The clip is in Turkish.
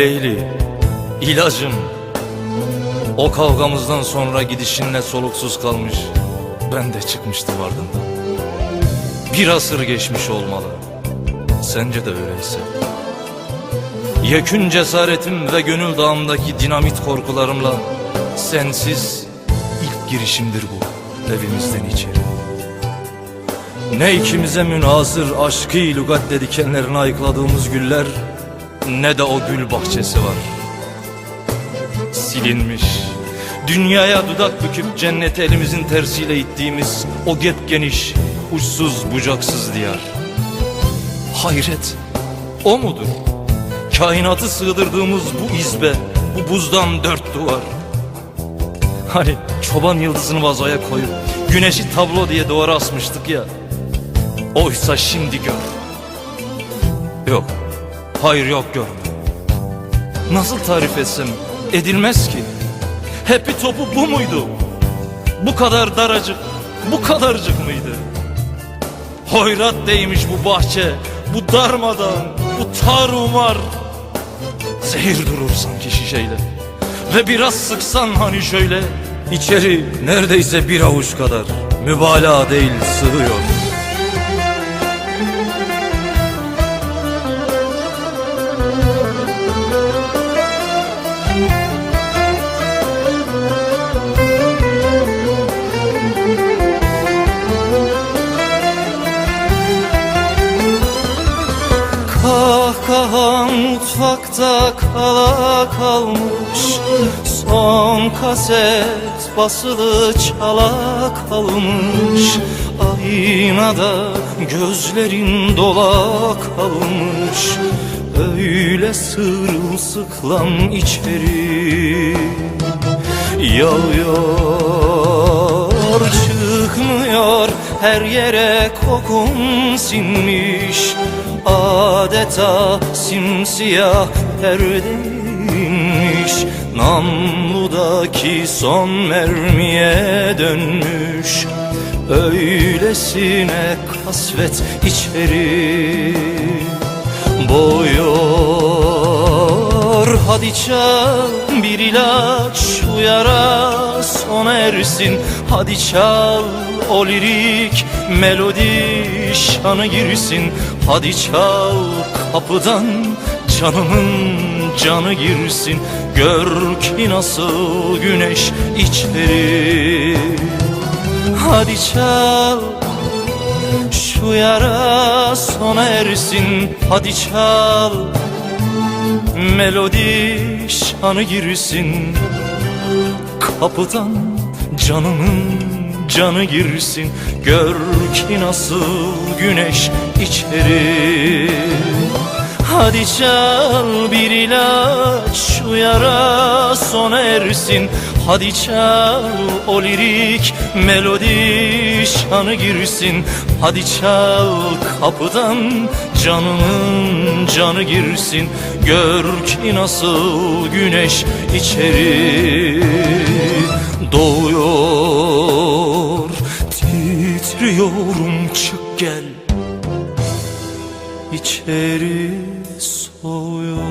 Leyli, ilacım. O kavgamızdan sonra gidişinle soluksuz kalmış. Ben de çıkmıştım ardından. Bir asır geçmiş olmalı. Sence de öyleyse. Yekün cesaretim ve gönül dağımdaki dinamit korkularımla sensiz ilk girişimdir bu evimizden içeri. Ne ikimize münhasır aşkı lügatle dikenlerini ayıkladığımız güller ne de o gül bahçesi var. Silinmiş, dünyaya dudak büküp cennete elimizin tersiyle ittiğimiz o gep geniş, uçsuz bucaksız diyar. Hayret, o mudur? Kainatı sığdırdığımız bu izbe, bu buzdan dört duvar. Hani çoban yıldızını vazoya koyup güneşi tablo diye duvara asmıştık ya. Oysa şimdi gör. Yok, hayır yok görme. Nasıl tarif etsem edilmez ki. Hepi topu bu muydu? Bu kadar daracık, bu kadarcık mıydı? Hoyrat değmiş bu bahçe, bu darmadan, bu tarumar. Zehir durur sanki şişeyle. Ve biraz sıksan hani şöyle, içeri neredeyse bir avuç kadar mübalağa değil sığıyor. Kahkaha mutfakta kala kalmış. Son kaset basılı çala kalmış. Aynada gözlerin dola kalmış. Öyle sırılsıklam içeri Yağıyor çıkmıyor her yere kokun sinmiş Adeta simsiyah perdeymiş Namludaki son mermiye dönmüş Öylesine kasvet içeri. Boyor hadi çal bir ilaç şu yara sona ersin. Hadi çal o lirik melodi şanı girsin. Hadi çal kapıdan canımın canı girsin. Gör ki nasıl güneş içeri. Hadi çal şu yara sona ersin. Hadi çal Melodi şanı girsin. Kapıdan canımın canı girsin. Gör ki nasıl güneş içeri. Hadi çal bir ilaç şu yara sona ersin. Hadi çal o lirik Melodi şanı girsin. Hadi çal kapıdan Canının canı girsin. Gör ki nasıl güneş içeri doğuyor. Titriyorum çık gel. İçeri soğuyor.